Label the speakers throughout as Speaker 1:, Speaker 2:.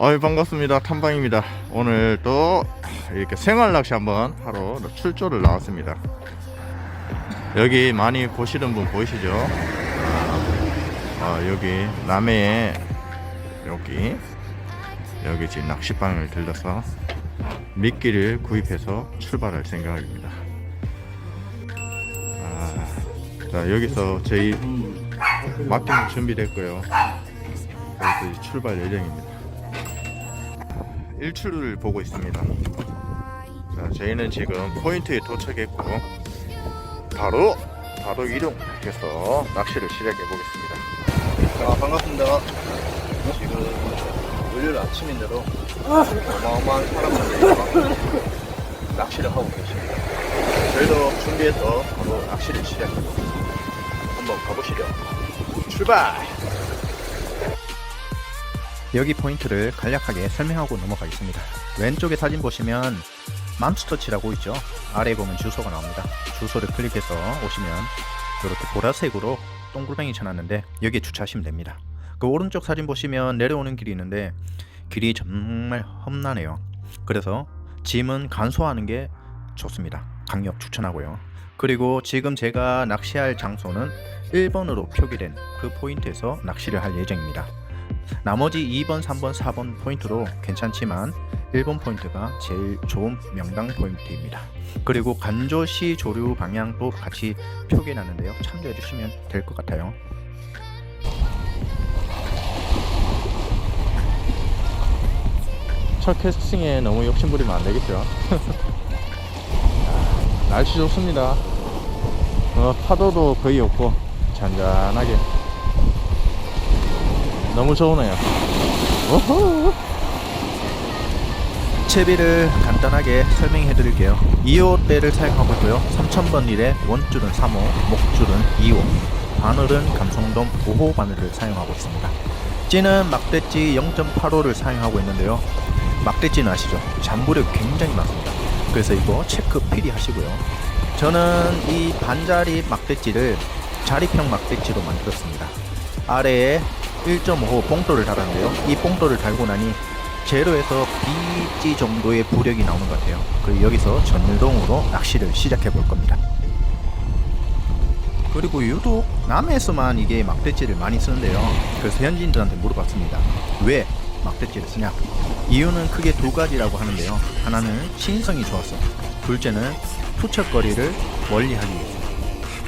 Speaker 1: 어이 반갑습니다. 탐방입니다. 오늘 또 이렇게 생활 낚시 한번 하러 출조를 나왔습니다. 여기 많이 보시는 분 보이시죠? 아, 여기 남해에 여기 여기 지금 낚시방을 들러서 미끼를 구입해서 출발할 생각입니다. 아, 자 여기서 저희 막기는 준비됐고요. 출발 예정입니다 일출을 보고 있습니다. 자, 저희는 지금 포인트에 도착했고 바로 바로 이동해서 낚시를 시작해 보겠습니다.
Speaker 2: 아, 반갑습니다. 지금 월요일 아침인데도 어마어마한 사람들이 낚시를 하고 계십니다. 저희도 준비해서 바로 낚시를 시작해 보겠습니다. 한번 가보시죠. 출발!
Speaker 3: 여기 포인트를 간략하게 설명하고 넘어가겠습니다. 왼쪽에 사진 보시면 맘스터치라고 있죠. 아래에 보면 주소가 나옵니다. 주소를 클릭해서 오시면 이렇게 보라색으로 동글뱅이 쳐놨는데 여기에 주차하시면 됩니다. 그 오른쪽 사진 보시면 내려오는 길이 있는데 길이 정말 험난해요. 그래서 짐은 간소화하는 게 좋습니다. 강력 추천하고요. 그리고 지금 제가 낚시할 장소는 1번으로 표기된 그 포인트에서 낚시를 할 예정입니다. 나머지 2번, 3번, 4번 포인트로 괜찮지만 1번 포인트가 제일 좋은 명당 포인트입니다. 그리고 간조시 조류 방향도 같이 표기해 놨는데요. 참조해 주시면 될 것 같아요.
Speaker 1: 첫 캐스팅에 너무 욕심부리면 안 되겠죠. 아, 날씨 좋습니다. 어, 파도도 거의 없고 잔잔하게 너무 좋으네요. 오호.
Speaker 3: 채비를 간단하게 설명해 드릴게요. 2호 대를 사용하고 있고요. 3000번 릴에 원줄은 3호, 목줄은 2호, 바늘은 감성돔 5호 바늘을 사용하고 있습니다. 찌는 막대찌 0.85를 사용하고 있는데요. 막대찌는 아시죠? 잔부력 굉장히 많습니다. 그래서 이거 체크 필히 하시고요. 저는 이 반자리 막대찌를 자립형 막대찌로 만들었습니다. 아래에 1.5호 봉돌을 달았는데요. 이 봉돌을 달고 나니 제로에서 B지 정도의 부력이 나오는 것 같아요. 그리고 여기서 전율동으로 낚시를 시작해 볼 겁니다. 그리고 유독 남해에서만 이게 막대찌를 많이 쓰는데요. 그래서 현지인들한테 물어봤습니다. 왜 막대찌를 쓰냐? 이유는 크게 두 가지라고 하는데요. 하나는 신성이 좋아서, 둘째는 투척거리를 멀리 하기 위해서.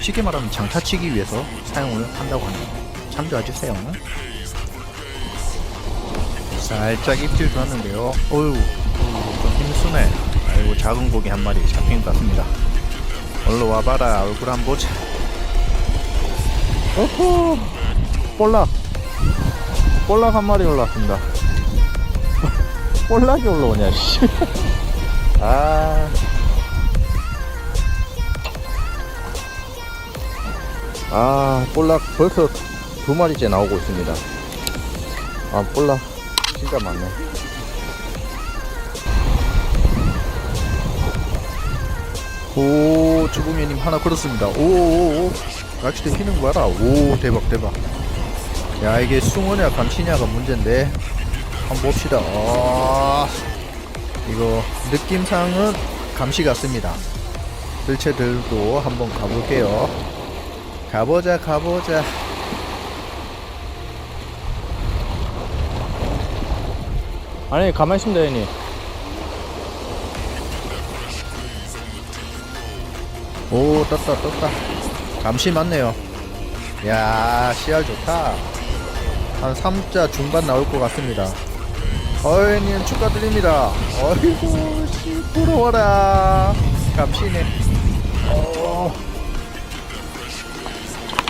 Speaker 3: 쉽게 말하면 장타치기 위해서 사용을 한다고 합니다. 참조해 주세요. 살짝 입질 좋았는데요. 어휴, 좀 힘쓰네. 아이고, 작은 고기 한 마리 잡힌 것 같습니다. 얼른 와봐라. 얼굴 한번 보자.
Speaker 1: 오호. 볼락. 볼락 한 마리 올라왔습니다. 볼락이 올라오냐, 씨. 아. 아, 볼락 벌써 두 마리째 나오고 있습니다. 아, 볼락 진짜 많네.
Speaker 3: 오, 주공예님 하나 걸었습니다. 오, 오, 오. 낚시대 휘는 거 봐라. 오, 대박, 대박. 야, 이게 숭어냐, 감치냐가 문제인데. 한번 봅시다. 아, 이거, 느낌상은 감시 같습니다. 들채들도 한번 가볼게요. 가보자, 가보자.
Speaker 1: 아니, 가만히 있습니다, 형님.
Speaker 3: 오, 떴다, 떴다. 감시 맞네요. 야, 씨알 좋다. 한 3자 중반 나올 것 같습니다. 어이님 축하드립니다. 어이구, 씨, 부러워라. 감시네. 어,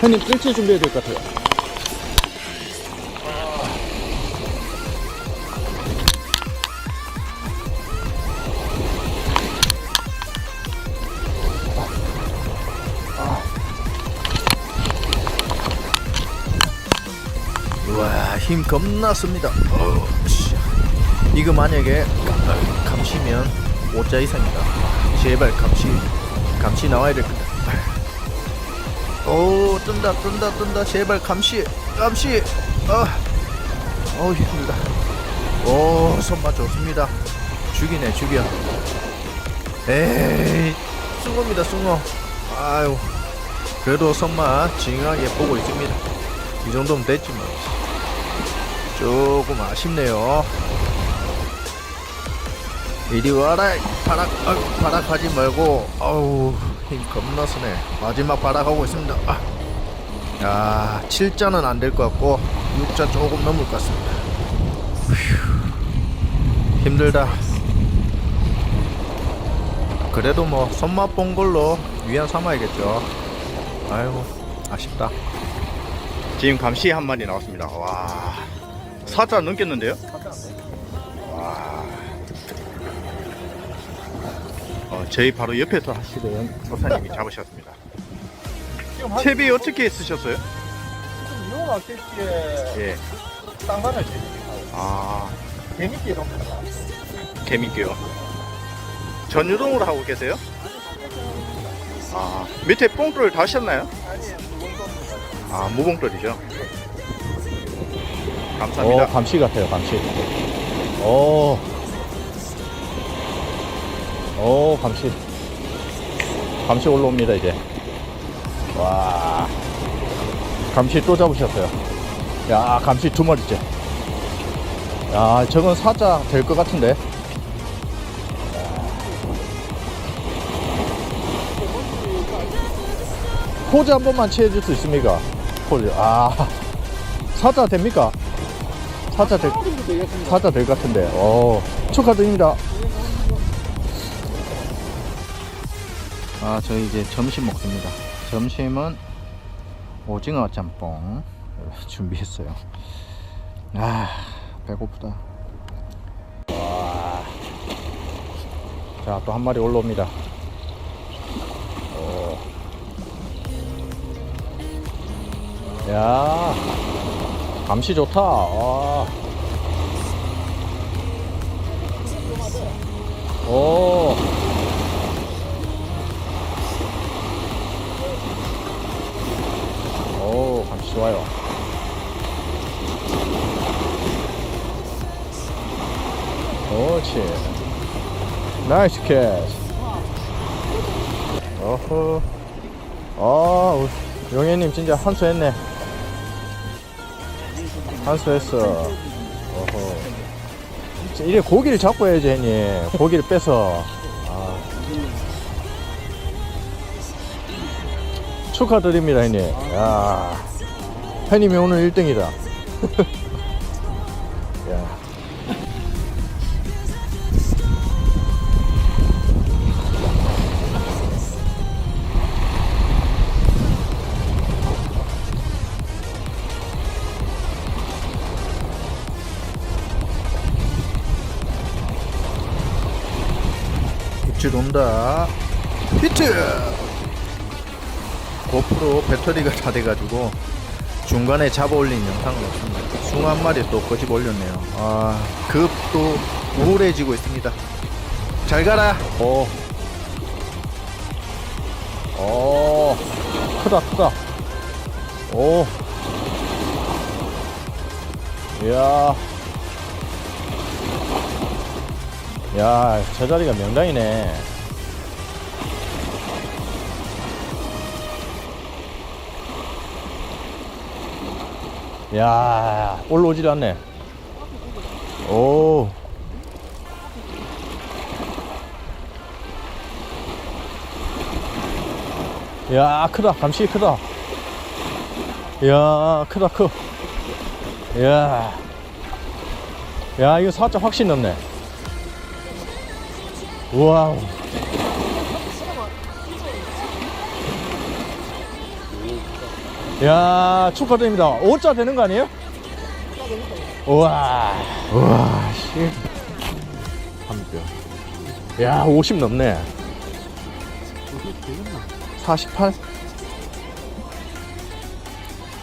Speaker 1: 형님, 뜰채 준비해야 될 것 같아요.
Speaker 3: 와, 힘. 어우, 씨. 이거 만약에 감- 감시면 5자 이상이다. 제발 감시. 감시 나와야 될 거다. 오, 뜬다, 뜬다, 뜬다. 제발 감시. 감시. 아, 어우, 힘들다. 오 손맛 좋습니다 죽이네 죽여 에이 숭어입니다 숭어 아유 그래도 손맛 징하게 보고 있습니다 이 정도면 됐지 뭐 조금 아쉽네요. 이리 와라 바락 아, 바락하지 말고. 아우 힘 겁나 쓰네. 마지막 바락하고 있습니다. 아. 야 7자는 안 될 것 같고 6자 조금 넘을 것 같습니다. 휴, 힘들다. 그래도 뭐 손맛 본 걸로 위안 삼아야겠죠. 아이고 아쉽다.
Speaker 1: 지금 감시 한 마리 나왔습니다. 와, 사자 넘겼는데요? 와. 어, 저희 바로 옆에서 하시던 조사님이 잡으셨습니다. 채비 어떻게 쓰셨어요?
Speaker 2: 이용한 캐시에
Speaker 1: 예.
Speaker 2: 쌍관을
Speaker 1: 아,
Speaker 2: 재밌게 좀
Speaker 1: 개미게요. 전유동으로 하고 계세요? 아, 밑에 뽕돌 다 하셨나요? 아, 무봉돌이죠. 감사합니다.
Speaker 4: 오, 감시 같아요, 감시. 오. 오, 감시. 감시 올라옵니다, 이제. 와. 감시 또 잡으셨어요. 야, 감시 두 마리째. 야, 저건 사자 될 것 같은데. 포즈 한 번만 취해줄 수 있습니까? 포즈. 아. 사자 됩니까? 사자 될, 사자 될 것 같은데. 어, 축하드립니다.
Speaker 3: 아 저희 이제 점심 먹습니다 점심은 오징어 짬뽕 준비했어요 아 배고프다
Speaker 4: 자, 또 한 마리 올라옵니다. 오. 야, 감시 좋다. 아. 오. 오, 감시 좋아요. 그렇지. 나이스 캐치. 어허. 아, 용혜님 진짜 한수 했네. 한수했어. 어허. 이래 고기를 잡고 해야지, 형님. 고기를 빼서. 아. 축하드립니다, 형님. 야. 형님이 오늘 1등이다. 야.
Speaker 3: 입질 온다 히트 고프로 배터리가 다 돼가지고 중간에 잡아 올린 영상은 없습니다 숭한 마리 또 꼬집 올렸네요 아 급도 우울해지고 있습니다 잘 가라
Speaker 4: 오. 오. 크다, 크다. 오. 이야. 야, 저 자리가 명당이네. 야, 올라오질 않네. 오. 야 크다 감시 크다 야 크다 커 야. 야 이거 살짝 확실히 넣네 와우 야 축하드립니다 5자 되는 거 아니에요? 우와 우와 씨 야, 50 넘네. 48?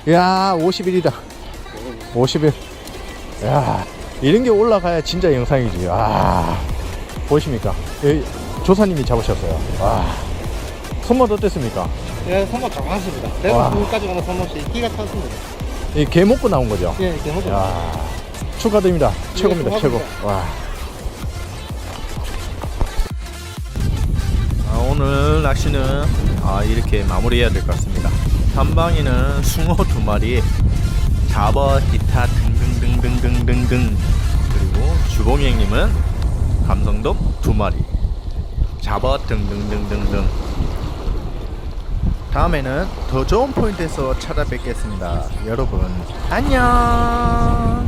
Speaker 4: 야, 51이다. 51. 야, 이런 게 올라가야 진짜 영상이지. 아, 보이십니까? 여기 조사님이 잡으셨어요. 와, 손맛 어땠습니까?
Speaker 5: 예, 잡았습니다.
Speaker 4: 와.
Speaker 5: 내가 거기까지 가는 선박이 기가 탔습니다.
Speaker 4: 이개 먹고 나온 거죠?
Speaker 5: 예, 이렇게.
Speaker 4: 야,
Speaker 6: 축하드립니다. 최고입니다. 최고. 와.
Speaker 4: 아, 오늘 낚시는 아, 이렇게 마무리해야 될 것 같습니다. 한방이는 숭어 두 마리, 잡어, 기타 등등등등등등등 그리고 주봉이 형님은 감성돔 두 마리, 잡어 등등등등등. 다음에는 더 좋은 포인트에서 찾아뵙겠습니다. 여러분 안녕.